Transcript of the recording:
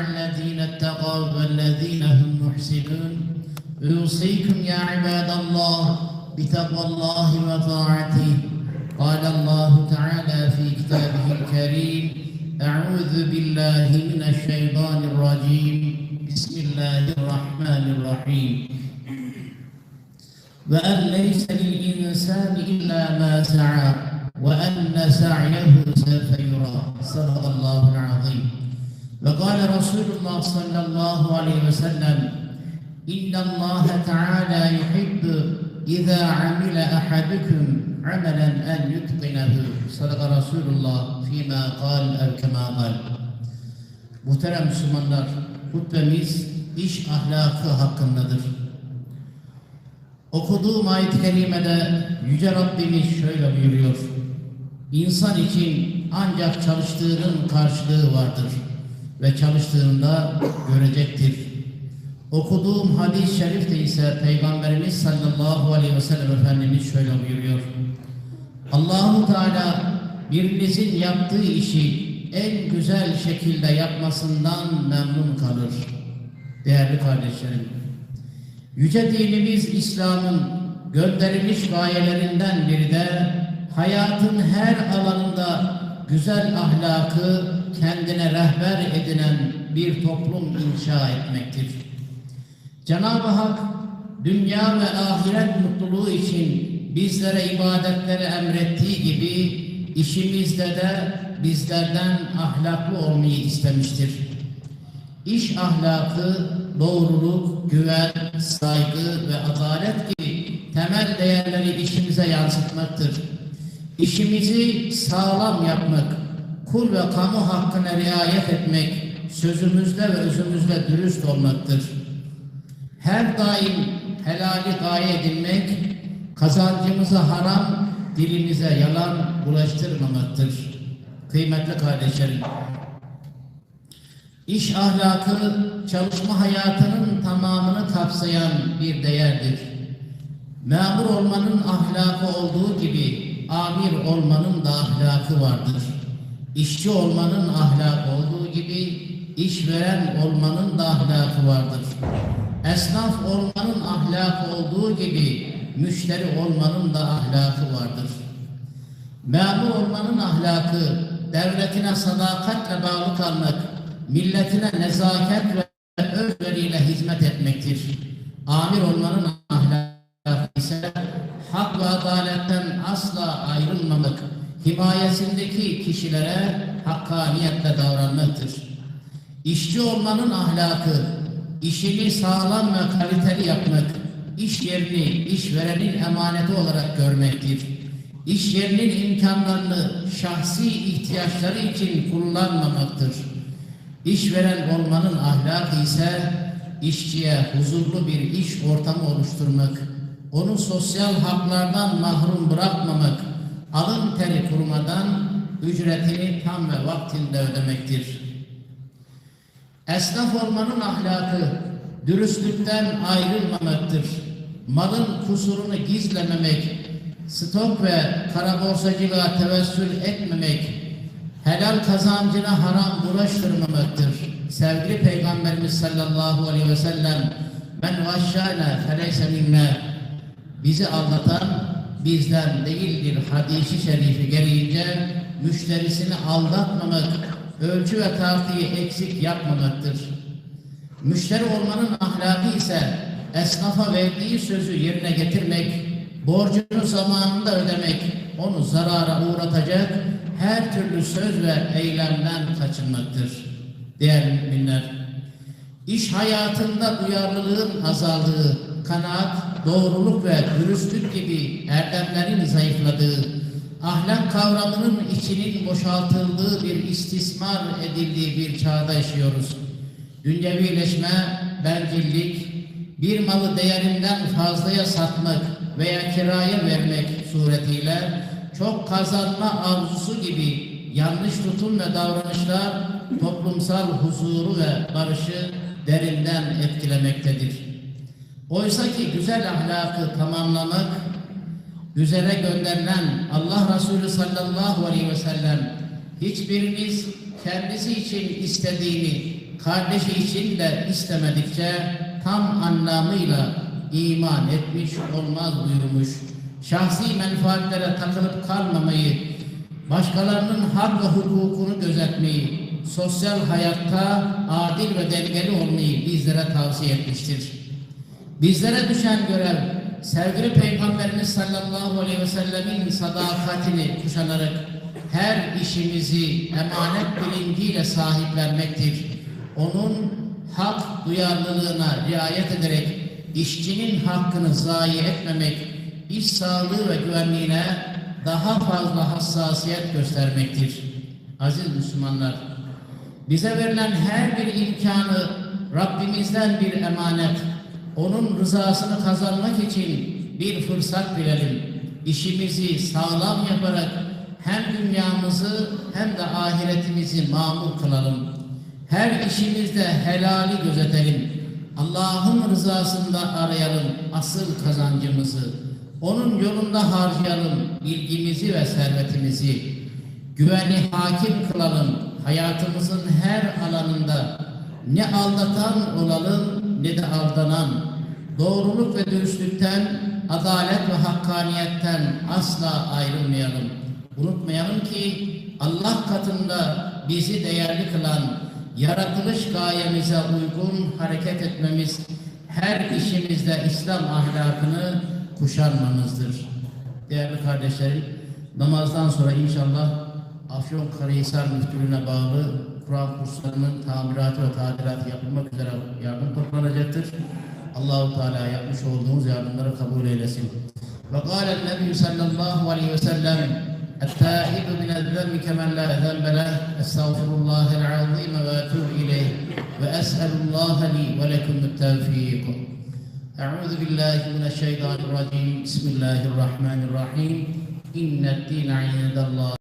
الذين اتقوا والذين هم محسنون. أوصيكم يا عباد الله بتقوى الله وطاعته. قال الله تعالى في كتابه الكريم أعوذ بالله من الشيطان الرجيم. بسم الله الرحمن الرحيم. وأن ليس للإنسان إلا ما سعى وأن سعيه سوف يرى. صدق الله العظيم. Ve kâle Resulullah sallallahu aleyhi ve sellem İnna Allah Teala yuhibbu İza amile ahadukum amelen en yutqinehu Sadaka Resulullah fîmâ kal ev kemâ kal Muhterem Müslümanlar hutbemiz iş ahlakı hakkındadır. Okuduğum ayet-i kerimede Yüce Rabbimiz şöyle buyuruyor. İnsan için ancak çalıştığının karşılığı vardır.'' Ve çalıştığında görecektir. Okuduğum hadis-i şerifte ise Peygamberimiz sallallahu aleyhi ve sellem Efendimiz şöyle buyuruyor. Allahu Teala birinizin yaptığı işi en güzel şekilde yapmasından memnun kalır. Değerli kardeşlerim, Yüce dinimiz İslam'ın gönderilmiş gayelerinden biri de hayatın her alanında güzel ahlakı kendine rehber edinen bir toplum inşa etmektir. Cenab-ı Hak dünya ve ahiret mutluluğu için bizlere ibadetleri emrettiği gibi işimizde de bizlerden ahlaklı olmayı istemiştir. İş ahlakı, doğruluk, güven, saygı ve adalet gibi temel değerleri işimize yansıtmaktır. İşimizi sağlam yapmak, kul ve kamu hakkına riayet etmek, sözümüzde ve özümüzde dürüst olmaktır. Her daim helali gaye edinmek, kazancımıza haram, dilimize yalan bulaştırmamaktır. Kıymetli kardeşlerim, İş ahlakı çalışma hayatının tamamını kapsayan bir değerdir. Memur olmanın ahlakı olduğu gibi amir olmanın da ahlakı vardır. İşçi olmanın ahlakı olduğu gibi işveren olmanın da ahlakı vardır. Esnaf olmanın ahlakı olduğu gibi müşteri olmanın da ahlakı vardır. Memur olmanın ahlakı devletine sadakatle bağlı kalmak, milletine nezaket ve özveriyle hizmet etmektir. Amir olmanın himayesindeki kişilere hakkaniyetle davranmaktır. İşçi olmanın ahlakı, işini sağlam ve kaliteli yapmak, iş yerini işverenin emaneti olarak görmektir. İş yerinin imkanlarını şahsi ihtiyaçları için kullanmamaktır. İşveren olmanın ahlakı ise işçiye huzurlu bir iş ortamı oluşturmak, onu sosyal haklardan mahrum bırakmamak, alın teri kurmadan ücretini tam ve vaktinde ödemektir. Esnaf olmanın ahlakı dürüstlükten ayrılmamaktır. Malın kusurunu gizlememek, stok ve kara borsacılığa tevessül etmemek, helal kazancına haram bulaştırmamaktır. Sevgili Peygamberimiz sallallahu aleyhi ve sellem men vahşâne feleyse minne bizi aldatan bizden değildir hadisi şerifi gereğince müşterisini aldatmamak, ölçü ve tartıyı eksik yapmamaktır. Müşteri olmanın ahlakı ise esnafa verdiği sözü yerine getirmek, borcunu zamanında ödemek, onu zarara uğratacak her türlü söz ve eylemden kaçınmaktır. Değerli müminler, iş hayatında duyarlılığın azaldığı, kanaat, doğruluk ve dürüstlük gibi erdemlerin zayıfladığı, ahlak kavramının içinin boşaltıldığı bir istismar edildiği bir çağda yaşıyoruz. Dünyevileşme, bencillik, bir malı değerinden fazlaya satmak veya kiraya vermek suretiyle çok kazanma arzusu gibi yanlış tutum ve davranışlar toplumsal huzuru ve barışı derinden etkilemektedir. Oysa ki güzel ahlakı tamamlamak, üzere gönderilen Allah Resulü sallallahu aleyhi ve sellem hiçbiriniz kendisi için istediğini kardeşi için de istemedikçe tam anlamıyla iman etmiş olmaz buyurmuş. Şahsi menfaatlere takılıp kalmamayı, başkalarının hak ve hukukunu gözetmeyi, sosyal hayatta adil ve dengeli olmayı bizlere tavsiye etmiştir. Bizlere düşen görev, sevgili Peygamberimiz sallallahu aleyhi ve sellemin sadakatini kuşanarak her işimizi emanet bilinciyle sahiplenmektir. Onun hak duyarlılığına riayet ederek işçinin hakkını zayi etmemek, iş sağlığı ve güvenliğine daha fazla hassasiyet göstermektir. Aziz Müslümanlar, bize verilen her bir imkanı Rabbimizden bir emanet, onun rızasını kazanmak için bir fırsat bilelim. İşimizi sağlam yaparak hem dünyamızı hem de ahiretimizi mamur kılalım. Her işimizde helali gözetelim. Allah'ın rızasında arayalım asıl kazancımızı. Onun yolunda harcayalım bilgimizi ve servetimizi. Güveni hakim kılalım hayatımızın her alanında. Ne aldatan olalım aldanan. Doğruluk ve dürüstlükten, adalet ve hakkaniyetten asla ayrılmayalım. Unutmayalım ki Allah katında bizi değerli kılan, yaratılış gayemize uygun hareket etmemiz, her işimizde İslam ahlakını kuşanmamızdır. Değerli kardeşlerim, namazdan sonra inşallah Afyonkarahisar Müftülüğü'ne bağlı Kur'an kurslarının tamiratı ve tadilatı yapılmak üzere yardım toplanacaktır. Allahu Teala yapmış olduğumuz yardımları kabul eylesin. Ve kâle Nebi sallallahu aleyhi ve sellem التائب من الذنب كمن لا ذنب له استغفر الله العظيم واتوب اليه واسال الله لي ولكم التوفيق اعوذ بالله من الشيطان الرجيم بسم الله الرحمن الرحيم ان الدين عند الله